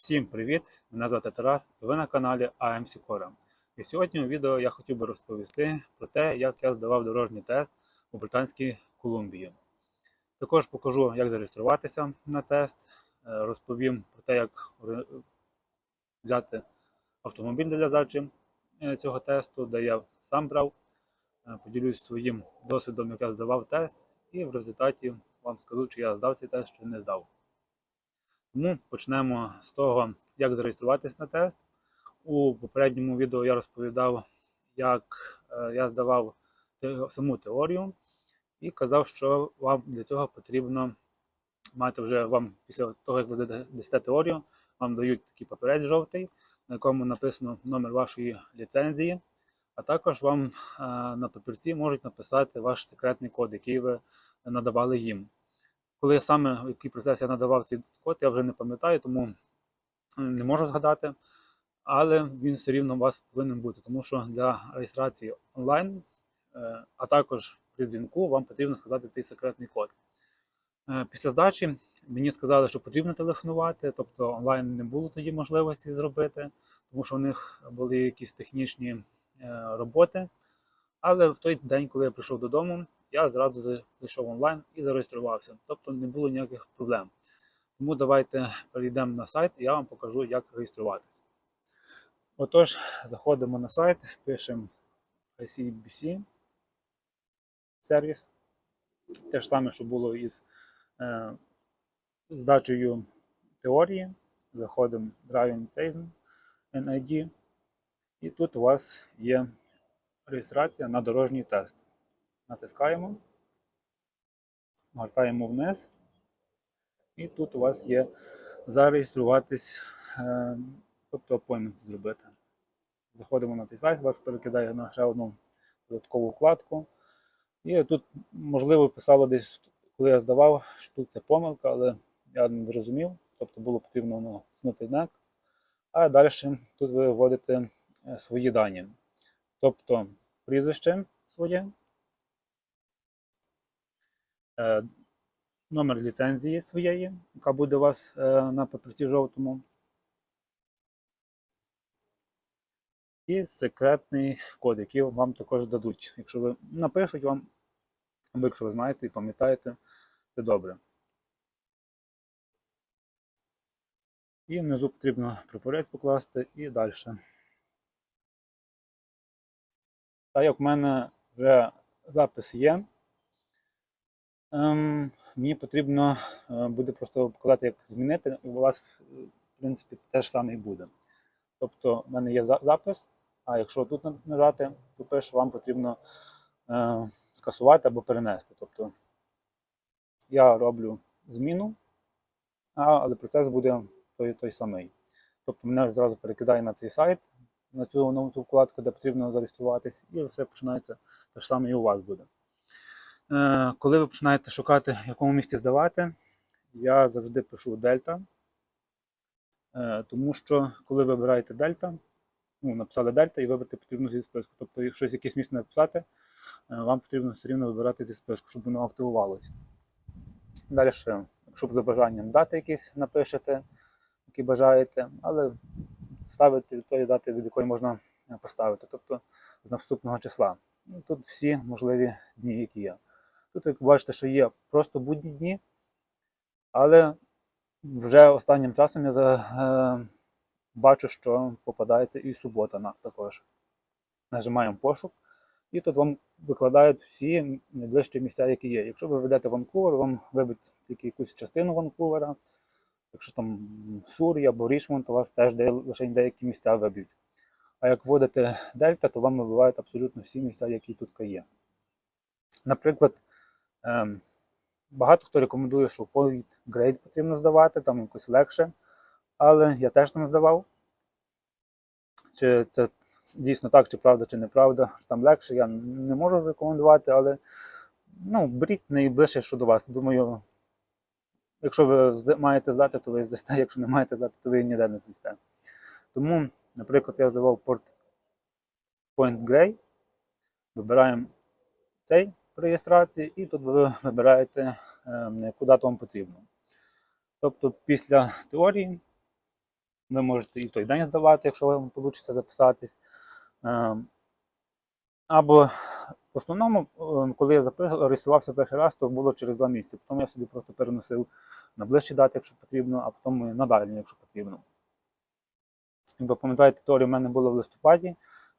Всім привіт! Мене звати Тарас, ви на каналі AMC Core. І сьогодні у відео я хотів би розповісти про те, як я здавав дорожній тест у Британській Колумбії. Також покажу, як зареєструватися на тест, е, розповім про те, як взяти автомобіль для здачі е, цього тесту, де я сам брав, Е, поділюсь своїм досвідом, як я здавав тест, і в результаті вам скажу, чи я здав цей тест, чи не здав. Тому почнемо з того, як зареєструватись на тест. У попередньому відео я розповідав, як е, я здавав саму теорію і казав, що вам для цього потрібно мати вже вам після того, як ви дасте теорію, вам дають такий папірець жовтий, на якому написано номер вашої ліцензії, а також вам е, на папірці можуть написати ваш секретний код, який ви надавали їм. Коли саме в який процес я надавав цей код, я вже не пам'ятаю, тому е, не можу згадати. Але він все рівно у вас повинен бути, тому що для реєстрації онлайн, е, а також при дзвінку, вам потрібно сказати цей секретний код. Е, Після здачі мені сказали, що потрібно телефонувати, тобто онлайн не було тоді можливості зробити, тому що у них були якісь технічні роботи. Але в той день, коли я прийшов додому, я за- зайшов онлайн і зареєструвався. Тобто не було ніяких проблем. Тому давайте перейдемо на сайт і я вам покажу, як реєструватися. Отож, заходимо на сайт, пишемо ICBC сервіс. Те ж саме, що було із е, здачею теорії. Заходимо в Driving License NID. І тут у вас є реєстрація на дорожній тест. Натискаємо, гортаємо вниз. І тут у вас є зареєструватись, е, тобто appointment зробити. Заходимо на цей сайт, вас перекидає на ще одну додаткову вкладку. І тут, можливо, писало десь, коли я здавав, що тут це помилка, але я не зрозумів. Тобто було потрібно натиснути Next. А далі тут ви вводите е, свої дані. Тобто прізвище своє, номер ліцензії своєї, яка буде у вас е, на папірці жовтому. І секретний код, який вам також дадуть. Якщо ви напишуть вам, або якщо ви знаєте і пам'ятаєте, це добре. І внизу потрібно прапорець покласти і далі. Так як в мене вже запис є, ем, мені потрібно е, буде просто показати, як змінити, і у вас, в принципі, теж саме і буде. Тобто, в мене є запис, а якщо тут нажати, то пише, вам потрібно е, скасувати або перенести. Тобто я роблю зміну, але процес буде той, той самий. Тобто мене зразу перекидає на цей сайт, на цю нову вкладку, де потрібно зареєструватись, і все починається те ж саме і у вас буде. Е, коли ви починаєте шукати, в якому місці здавати, я завжди пишу дельта. Е, тому що коли ви вибираєте дельта, ну, написали дельта і вибрати потрібно зі списку. Тобто, якщо з якесь місце написати, е, вам потрібно все рівно вибирати зі списку, щоб воно активувалося. Далі, якщо за бажанням дати якісь напишете, які бажаєте, але ставити від тої дати, від якої можна поставити, тобто з наступного числа. Ну, тут всі можливі дні, які є. Тут, як бачите, що є просто будні дні, але вже останнім часом я е, бачу, що попадається і субота на, також. Нажимаємо пошук, і тут вам викладають всі найближчі місця, які є. Якщо ви ведете Ванкувер, вам вибить тільки якусь частину Ванкувера. Якщо там Сурі або Рішмонд, то вас теж лише деякі місця виб'ють. А як вводите Дельта, то вам вибивають абсолютно всі місця, які тут є. Наприклад, багато хто рекомендує, що Point Grade потрібно здавати, там якось легше. Але я теж там здавав. Чи це дійсно так, чи правда, чи неправда, там легше, я не можу рекомендувати, але ну, беріть найближче, що до вас. Думаю, якщо ви маєте здати, то ви здасте, якщо не маєте здати, то ви ніде не здасте. Тому, наприклад, я здавав порт Point Grey, вибираємо цей реєстрації, і тут ви вибираєте, ем, яку вам потрібно. Тобто після теорії ви можете і в той день здавати, якщо вам вийде записатись. Е, Або в основному, е, коли я реєструвався перший раз, то було через два місяці. Потім я собі просто переносив на ближчі дати, якщо потрібно, а потім на дальні, якщо потрібно. Ви пам'ятаєте, теорія в мене була в листопаді,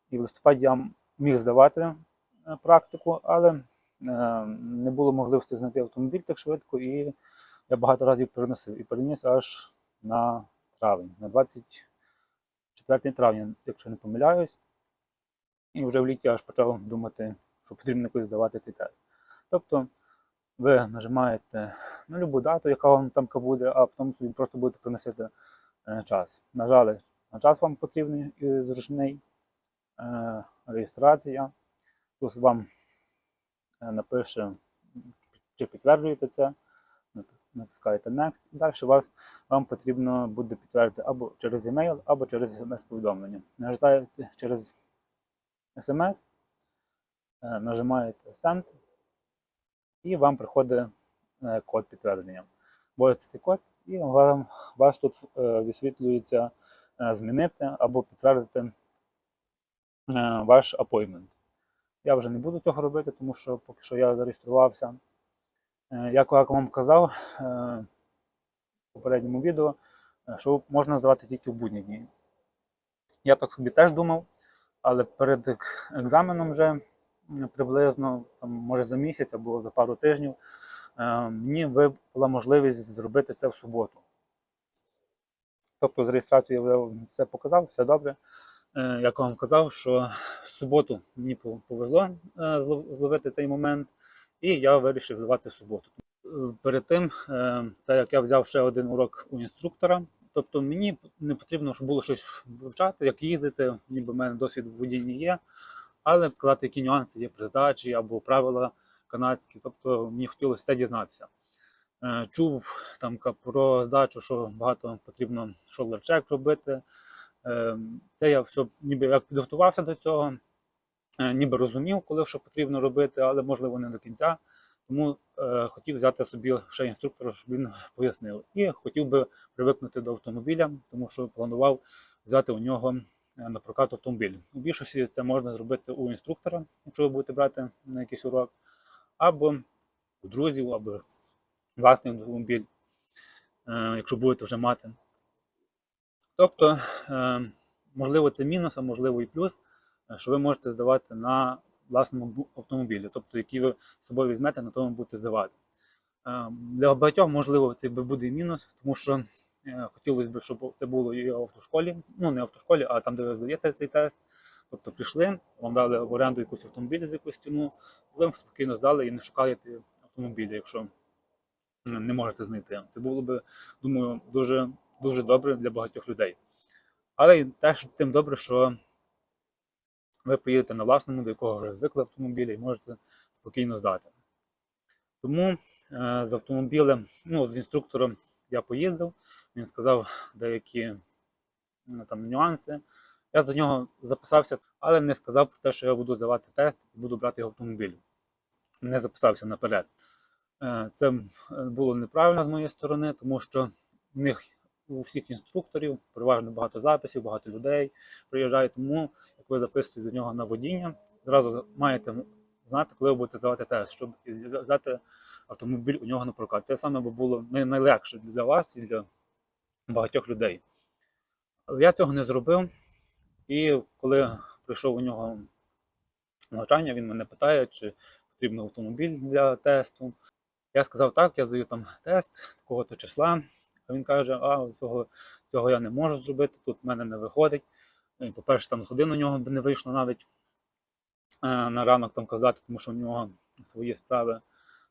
і в листопаді я міг здавати е, практику, але не було можливості знайти автомобіль так швидко, і я багато разів переносив і переніс аж на травень, на 24 травня, якщо не помиляюсь. І вже в літі аж почав думати, що потрібно якось здавати цей тест. Тобто ви нажимаєте на любу дату, яка вам там буде, а потім собі просто будете приносити е, час. Нажали на час вам потрібний зручний е, реєстрація. Тут вам е, напише, чи підтверджуєте це, натискаєте Next, далі вас, вам потрібно буде підтвердити або через e-mail, або через смс-повідомлення. Нажимаєте через смс, е, нажимаєте Send, і вам приходить е, код підтвердження. Вводите цей код, і вам, вас тут е, висвітлюється е, змінити або підтвердити е, ваш appointment. Я вже не буду цього робити, тому що поки що я зареєструвався. Е, Як вам казав е, в попередньому відео, е, що можна здавати тільки в будні дні. Я так собі теж думав, але перед екзаменом вже приблизно, там, може за місяць або за пару тижнів, мені випала можливість зробити це в суботу. Тобто з реєстрацією я вже все показав, все добре. Е, Як вам казав, що в суботу мені повезло е, зловити цей момент, і я вирішив здавати суботу. Е, Перед тим, так як я взяв ще один урок у інструктора, тобто мені не потрібно, щоб було щось вивчати, як їздити, ніби в мене досвід в водінні є, але вкладати які нюанси є при здачі або правила канадські, тобто мені хотілося це дізнатися. Чув там про здачу, що багато потрібно shoulder-check робити. Е, Це я все ніби як підготувався до цього, е, ніби розумів, коли що потрібно робити, але можливо не до кінця. Тому е, хотів взяти собі ще інструктора, щоб він пояснив. І хотів би привикнути до автомобіля, тому що планував взяти у нього е, на прокат автомобіль. У більшості це можна зробити у інструктора, якщо ви будете брати на якийсь урок, або у друзів, або власний автомобіль, якщо будете вже мати. Тобто, е, можливо, це мінус, а можливо і плюс, е, що ви можете здавати на власному автомобілі, тобто, який ви з собою візьмете, на тому будете здавати. Е, Для багатьох, можливо, це буде і мінус, тому що хотілося б, щоб це було і в автошколі, ну не в автошколі, а там, де ви здаєте цей тест. Тобто прийшли, вам дали в оренду якусь автомобіль за якусь ціну, ви спокійно здали і не шукаєте автомобіля, якщо не можете знайти. Це було б, думаю, дуже, дуже добре для багатьох людей. Але і теж тим добре, що ви поїдете на власному, до якого вже звикли автомобілі, і можете спокійно здати. Тому е, з автомобілем, ну, з інструктором я поїздив, він сказав деякі ну, там, нюанси. Я за нього записався, але не сказав про те, що я буду здавати тест і буду брати його автомобіль. Не записався наперед. Е, Це було неправильно з моєї сторони, тому що в них у всіх інструкторів переважно багато записів, багато людей приїжджає. Тому як ви записуєте до нього на водіння, зразу маєте знати, коли ви будете здавати тест, щоб взяти автомобіль у нього на прокат. Це саме було най- найлегше для вас і для багатьох людей. Я цього не зробив. І коли прийшов у нього навчання, він мене питає, чи потрібен автомобіль для тесту. Я сказав, так, я здаю там тест такого-то числа. Він каже, а цього, цього я не можу зробити, тут в мене не виходить. І, По-перше, там з у нього не вийшло навіть е, на ранок там казати, тому що у нього свої справи.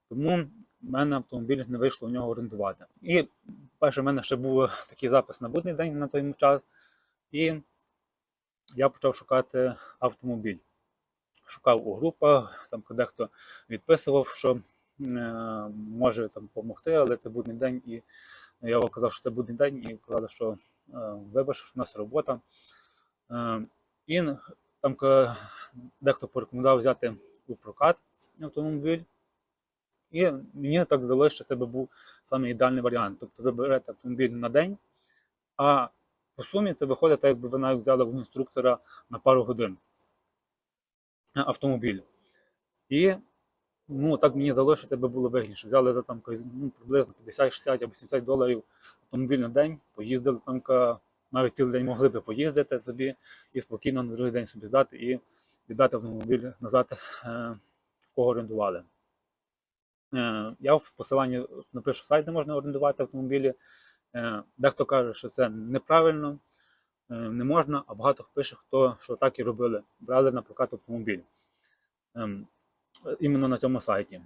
Тому в мене автомобіль не вийшло у нього орендувати. І перше, в мене ще був такий запис на будний день на той час. І я почав шукати автомобіль. Шукав у групах, там дехто відписував, що е, може там допомогти, але це будний день. І я казав, що це будний день, і казали, що е, вибач, у нас робота. Е, і там дехто порекомендував взяти у прокат автомобіль. І мені так здалося, що це би був саме ідеальний варіант. Тобто ви берете автомобіль на день, а по сумі це виходить, так якби ви навіть взяли в інструктора на пару годин автомобіль. І ну, так мені здалося, що тебе було вигідніше. Взяли за там ну, приблизно 50, 60 або 70 доларів автомобіль на день, поїздили там навіть цілий день могли би поїздити собі і спокійно на другий день собі здати і віддати автомобіль назад, е, в кого орендували. Е, Я в посиланні напишу сайт, де можна орендувати автомобілі. Е, Дехто каже, що це неправильно, не можна, а багато пише, хто що так і робили, брали на прокат автомобіль. Іменно на цьому сайті.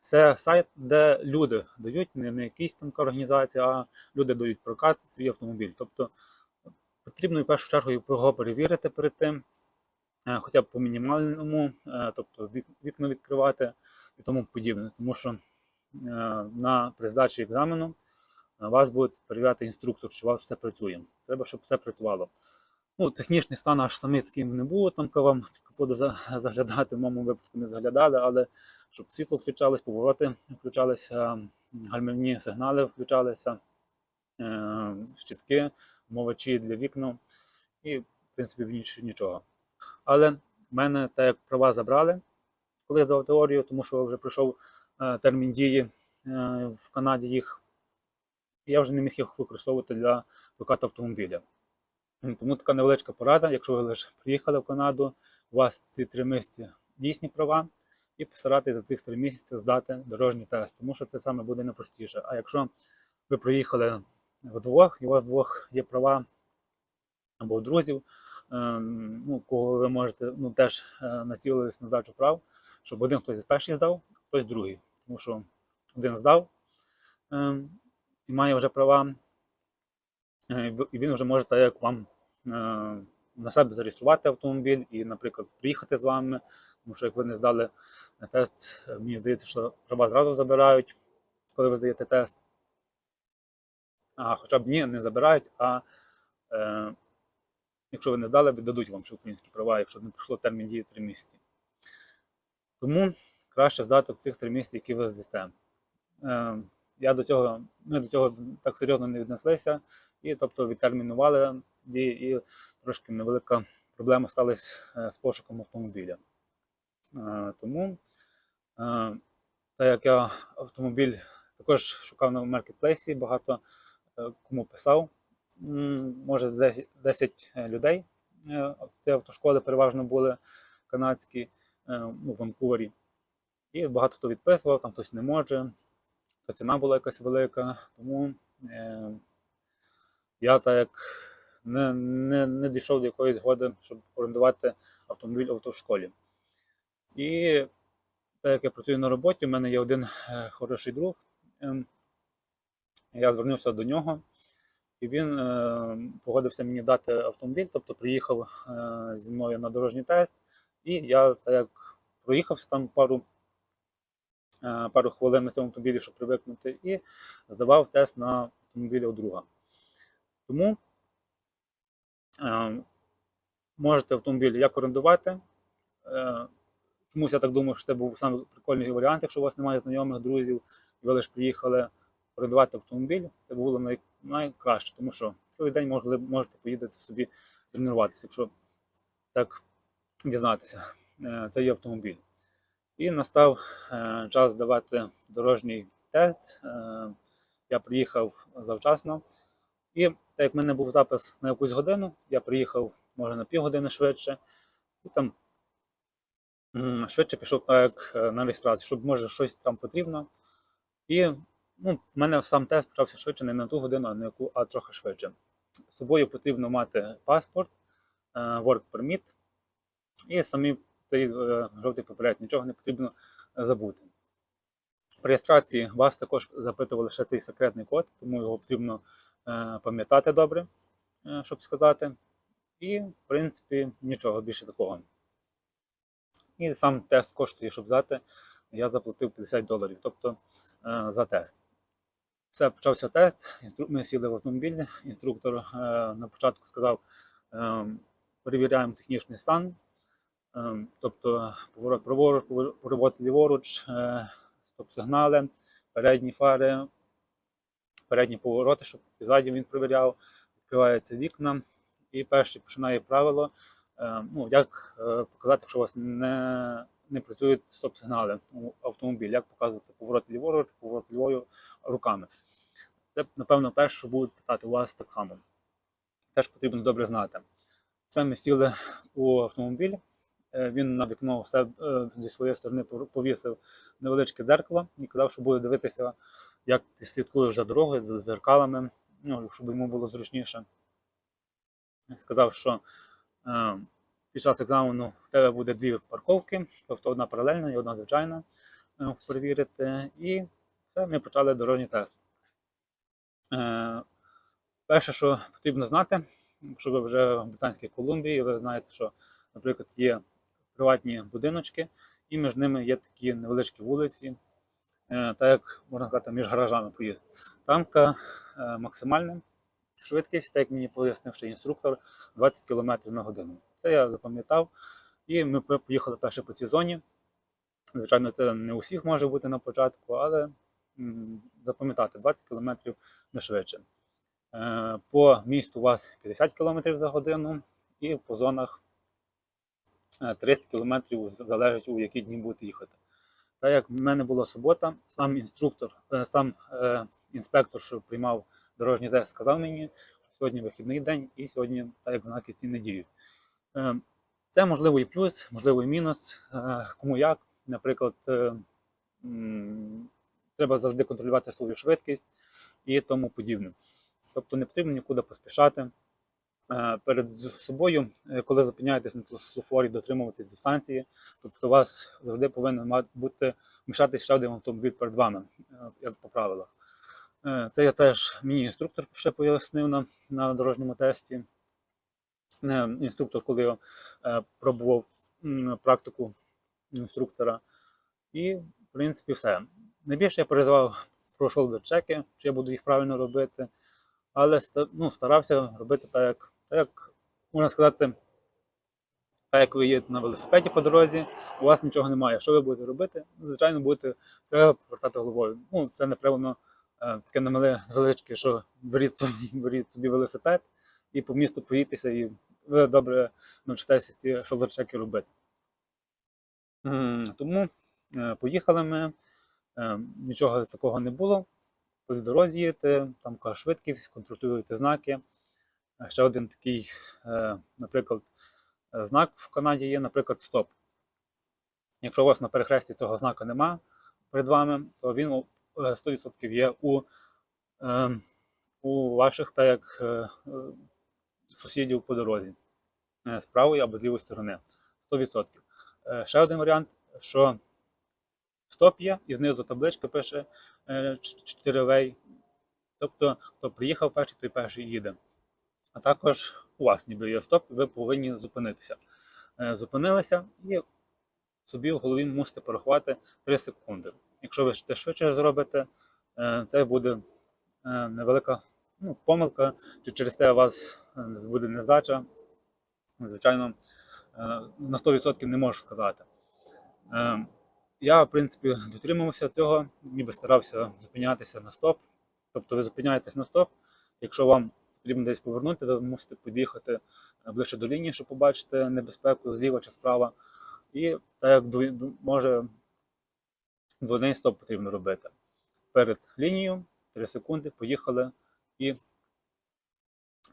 Це сайт, де люди дають, не, якісь там організація, а люди дають прокат свій автомобіль. Тобто потрібно в першу чергу його перевірити перед тим, е, хоча б по мінімальному, е, тобто вік- вікно відкривати і тому подібне. Тому що е, на при здачі екзамену вас буде перевіряти інструктор, чи у вас все працює. Треба, щоб все працювало. Ну, технічний стан аж самий таким не було, там вам буде заглядати, в моєму випадку не заглядали, але щоб світло включалось, повороти включалися, гальмівні сигнали включалися, е, щитки, мовачі для вікна і, в принципі, більше нічого. Але в мене так як права забрали, коли я здавав теорію, тому що вже пройшов е, термін дії е, в Канаді їх, я вже не міг їх використовувати для прокату автомобіля. Тому така невеличка порада, якщо ви лише приїхали в Канаду, у вас ці три місяці дійсні права, і постаратися за цих три місяці здати дорожній тест, тому що це саме буде найпростіше. А якщо ви приїхали вдвох, і у вас двох є права або друзів, ем, ну, кого ви можете ну, теж е, націлились на здачу прав, щоб один хтось перший здав, хтось другий. Тому що один здав ем, і має вже права, е, і він вже може так як вам на себе зареєструвати автомобіль і, наприклад, приїхати з вами. Тому що як ви не здали тест, е, мені здається, що права зразу забирають, коли ви здаєте тест. А хоча б ні, не забирають, а е, якщо ви не здали, віддадуть вам ще українські права, якщо не пройшло термін дії 3 місяці. Тому краще здати в цих 3 місяці, які ви здасте. Е, я до цього, ми до цього так серйозно не віднеслися, і тобто відтермінували дії, і трошки невелика проблема сталася е, з пошуком автомобіля. Е, Тому, е, так як я автомобіль також шукав на маркетплейсі, багато кому писав, може 10 10 людей. Ті автошколи переважно були канадські ну, в Ванкувері. І багато хто відписував, там хтось не може, то ціна була якась велика. Тому е, я так як не, не, не дійшов до якоїсь згоди, щоб орендувати автомобіль в автошколі. І так як я працюю на роботі, в мене є один е, хороший друг. Ем, Я звернувся до нього, і він е, погодився мені дати автомобіль, тобто приїхав е, зі мною на дорожній тест. І я так як проїхався там пару, е, пару хвилин на цьому автомобілі, щоб привикнути, і здавав тест на автомобілі у друга. Тому е, можете автомобіль як орендувати. Е, Чомусь я так думаю, що це був саме прикольний варіант, якщо у вас немає знайомих, друзів, і ви лише приїхали орендувати автомобіль, це було най, найкраще, тому що цілий день можете, можете поїдати собі тренуватися, якщо так дізнатися. Е, Це є автомобіль. І настав е, час здавати дорожній тест. Е, Я приїхав завчасно. І так як в мене був запис на якусь годину, я приїхав може на півгодини швидше. І там швидше пішов так е, на реєстрацію, щоб може щось там потрібно. І ну, в мене сам тест почався швидше, не на ту годину, а на яку, а трохи швидше. З собою потрібно мати паспорт, work permit і самі цей е, жовтий папірець, нічого не потрібно е, забути. При реєстрації вас також запитували ще цей секретний код, тому його потрібно е, пам'ятати добре, щоб сказати. І, в принципі, нічого більше такого. І сам тест коштує, щоб взяти, я заплатив 50 доларів, тобто за тест. Все, почався тест. Ми сіли в автомобіль. Інструктор на початку сказав: е, перевіряємо технічний стан, тобто поворот праворуч, поворот ліворуч, е, стоп-сигнали, передні фари, передні повороти, щоб ззаді він перевіряв, відкриваються вікна, і перше починає правило, е, ну, як е, показати, якщо у вас не, не працюють стоп-сигнали у автомобілі, як показувати поворот ліворуч, поворот лівою руками. Це, напевно, перше, що будуть питати у вас так само. Теж потрібно добре знати. Це ми сіли у автомобіль. Е, Він на вікно все е, зі своєї сторони повісив невеличке дзеркало і казав, що буде дивитися, як ти слідкуєш за дорогою, за дзеркалами, ну, щоб йому було зручніше. Сказав, що е, під час екзамену в тебе буде дві парковки, тобто одна паралельна і одна звичайна е, перевірити. І все, ми почали дорожній тест. Е, перше, що потрібно знати, якщо ви вже в Британській Колумбії, ви знаєте, що, наприклад, є приватні будиночки, і між ними є такі невеличкі вулиці, е, так як можна сказати, між гаражами поїзд. Тамка е, максимальна швидкість, так як мені пояснив ще інструктор, 20 км на годину. Це я запам'ятав. І ми поїхали перше по цій зоні. Звичайно, це не у всіх може бути на початку, але запам'ятати 20 км не швидше. Е, По місту у вас 50 км за годину, і по зонах 30 км залежить у які дні будете їхати. Так як в мене була субота, сам інструктор, е, сам е, інспектор, що приймав дорожній тест, сказав мені, що сьогодні вихідний день і сьогодні, так як знаки ці не діють. Е, Це можливо і плюс, можливо і мінус. Е, Кому як. Наприклад, е, треба завжди контролювати свою швидкість і тому подібне. Тобто не потрібно нікуди поспішати. Е, Перед собою, е, коли зупиняєтесь на слофорі, дотримуватись дистанції, тобто у вас завжди повинен бути мішати ще один автомобіль перед вами, е, як по правилах. Це я теж мені інструктор ще пояснив на, на дорожньому тесті. Інструктор, коли я пробував практику інструктора. І, в принципі, все. Найбільше я переживав про шолдер-чеки, чи я буду їх правильно робити. Але ну, старався робити так, як, так, як можна сказати, так як ви їдете на велосипеді по дорозі, у вас нічого немає. Що ви будете робити? Ну, Звичайно, будете все повертати головою. Ну, це напевно е, таке намале величке, що беріть собі, беріть собі велосипед і по місту поїдьтеся, і ви добре навчитеся ці шолдер-чеки робити. Тому е, поїхали ми, е, нічого такого не було. По дорозі їдете, там швидкість, контролюєте знаки. Е, Ще один такий, е, наприклад, е, знак в Канаді є, наприклад, стоп. Якщо у вас на перехресті цього знака нема перед вами, то він е, 100% є у, е, у ваших так як, е, е, сусідів по дорозі е, з правої або з лівої сторони. 100%. Е, Ще один варіант, що стоп є, і знизу табличка пише 4 вей. Тобто, хто приїхав перший, той перший їде. А також у вас ніби є стоп, ви повинні зупинитися. Е, Зупинилися і собі в голові мусите порахувати 3 секунди. Якщо ви це швидше зробите, е, це буде е, невелика ну, помилка, чи через те у вас буде нездача. Звичайно, на 100% не можу сказати. Я, в принципі, дотримувався цього, ніби старався зупинятися на стоп. Тобто ви зупиняєтесь на стоп. Якщо вам потрібно десь повернути, ви мусите під'їхати е, ближче до лінії, щоб побачити небезпеку зліва чи справа. І так як може двойний стоп потрібно робити. Перед лінією 3 секунди, поїхали і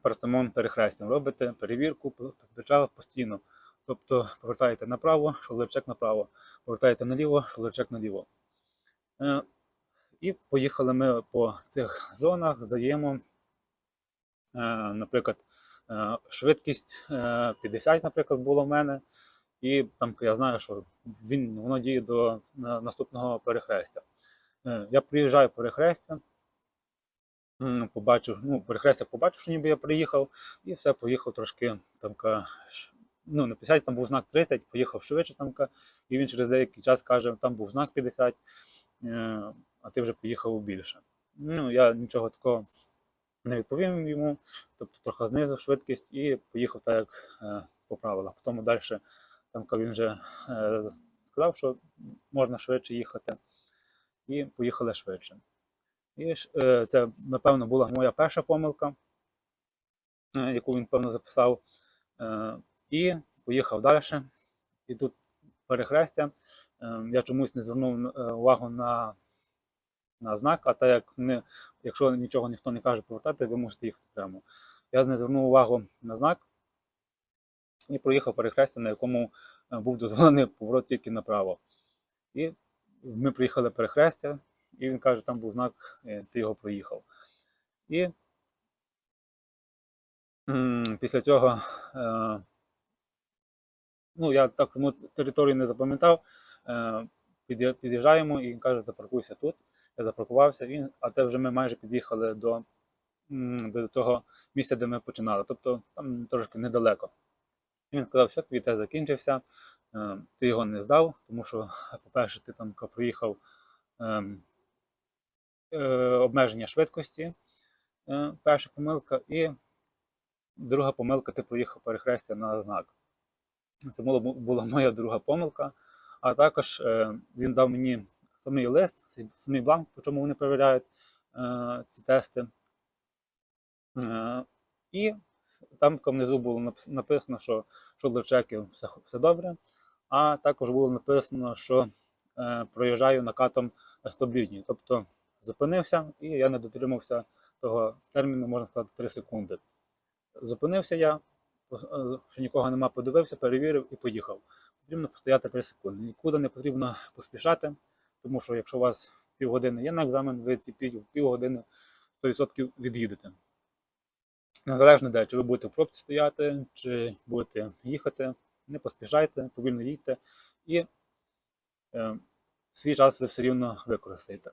перед самим перехрестям робите перевірку, почали постійно. Тобто повертаєте направо, шолерчек направо, повертаєте наліво, шолерчек наліво. Е, І поїхали ми по цих зонах, здаємо, наприклад, е, швидкість е, 50, наприклад, було в мене. І там я знаю, що він воно діє до наступного перехрестя. Е, Я приїжджаю перехрестя, м, побачив, ну, перехрестя побачив, що ніби я приїхав, і все, поїхав трошки там, ну, на 50 там був знак 30, поїхав швидше там, і він через деякий час каже, там був знак 50, е, а ти вже поїхав більше. Ну, я нічого такого не відповів йому, тобто трохи знизив швидкість і поїхав так, як е, по правилах. Потім далі там він вже е, сказав, що можна швидше їхати, і поїхали швидше. І е, це, напевно, була моя перша помилка. яку він певно записав, і поїхав далі. І тут перехрестя. Я чомусь не звернув увагу на, на знак, а так як не, якщо нічого ніхто не каже повертати, ви можете їхати прямо. Я не звернув увагу на знак і проїхав перехрестя, на якому е, був дозволений поворот тільки направо. І ми приїхали перехрестя, і він каже, там був знак, е, ти його проїхав. І після цього, е, ну я так саму територію не запам'ятав, під'їжджаємо, і він каже, запаркуйся тут. Я запаркувався, він, а це вже ми майже під'їхали до, до того місця, де ми починали. Тобто там трошки недалеко. І Він сказав, що твій тест закінчився, е, ти його не здав, тому що, по-перше, ти там проїхав ем, е, обмеження швидкості, е, перша помилка, і друга помилка, ти проїхав перехрестя на знак. Це була, моя друга помилка. А також він дав мені самий лист, самий бланк, по чому вони перевіряють е, ці тести. Е, і там внизу було написано, що щодо чеків все, все добре, а також було написано, що е, проїжджаю накатом 100 лінії. Тобто зупинився і я не дотримався того терміну, можна сказати, 3 секунди. Зупинився я, е, що нікого нема, подивився, перевірив і поїхав. Потрібно постояти 3 секунди. Нікуди не потрібно поспішати, тому що якщо у вас півгодини є на екзамен, ви ці пів, півгодини 100% від'їдете. Незалежно де, чи ви будете в пробці стояти, чи будете їхати, не поспішайте, повільно їдьте і е, свій час ви все рівно використаєте.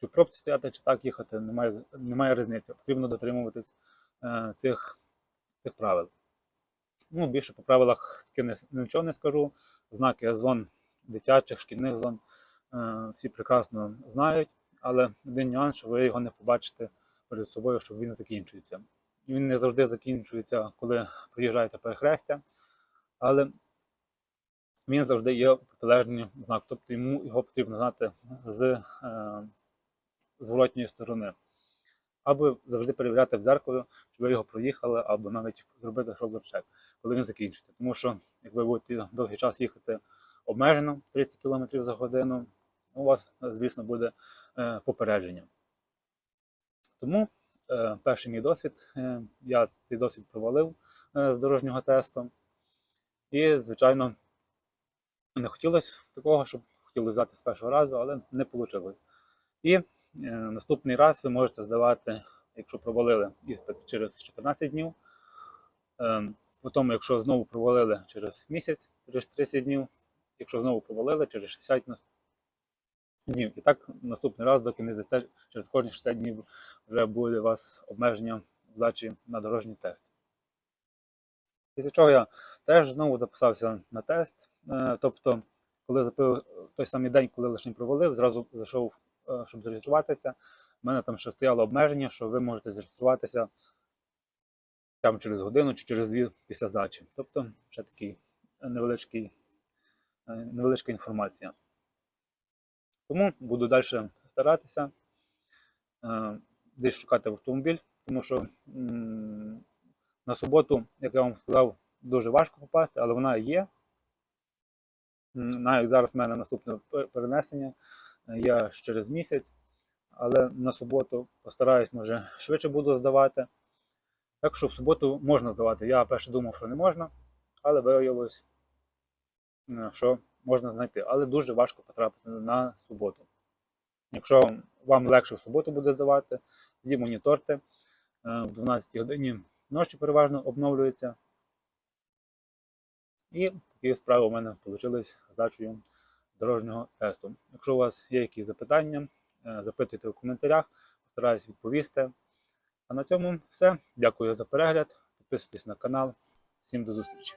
Чи в пробці стояти, чи так їхати, немає, немає різниці. Потрібно дотримуватись е, цих, цих правил. Ну, більше по правилах таки не, нічого не скажу. Знаки зон дитячих, шкільних зон всі прекрасно знають, але один нюанс, що ви його не побачите перед собою, що він закінчується. Він не завжди закінчується, коли проїжджаєте перехрестя, але він завжди є протилежний знак, тобто йому його потрібно знати з е, зворотньої сторони. Або завжди перевіряти в дзеркало, чи ви його проїхали, або навіть зробити шоблер-чек, коли він закінчиться. Тому що, як ви будете довгий час їхати обмежено 30 км за годину, у вас, звісно, буде е, попередження. Тому е, перший мій досвід, е, я цей досвід провалив з дорожнього тесту. І, звичайно, не хотілося такого, щоб хотіли здати з першого разу, але не вийшло. І наступний раз ви можете здавати, якщо провалили іспит через 14 днів. Потім, якщо знову провалили через місяць, через 30 днів, якщо знову провалили через 60 на- днів. І так наступний раз, доки не здасте, через кожні 60 днів вже буде у вас обмеження здачі на дорожній тест. Після чого я теж знову записався на тест. Е, Тобто, коли запив той самий день, коли лише провалив, зразу зайшов, е, щоб зареєструватися. У мене там ще стояло обмеження, що ви можете зареєструватися там через годину чи через дві після здачі. Тобто, ще такий невеличкий, е, невеличка інформація. Тому буду далі старатися е, десь шукати автомобіль, тому що на суботу, як я вам сказав, дуже важко попасти, але вона є. Навіть зараз в мене наступне перенесення е, я через місяць, але на суботу постараюсь, може, швидше буду здавати. Так що в суботу можна здавати. Я перше думав, що не можна, але виявилось, що можна знайти. Але дуже важко потрапити на суботу. Якщо вам легше в суботу буде здавати, тоді моніторте е, в 12 годині ночі переважно обновлюється. І такі справи у мене вийшли здачею дорожнього тесту. Якщо у вас є якісь запитання, е, запитуйте в коментарях, постараюсь відповісти. А на цьому все. Дякую за перегляд. Підписуйтесь на канал. Всім до зустрічі!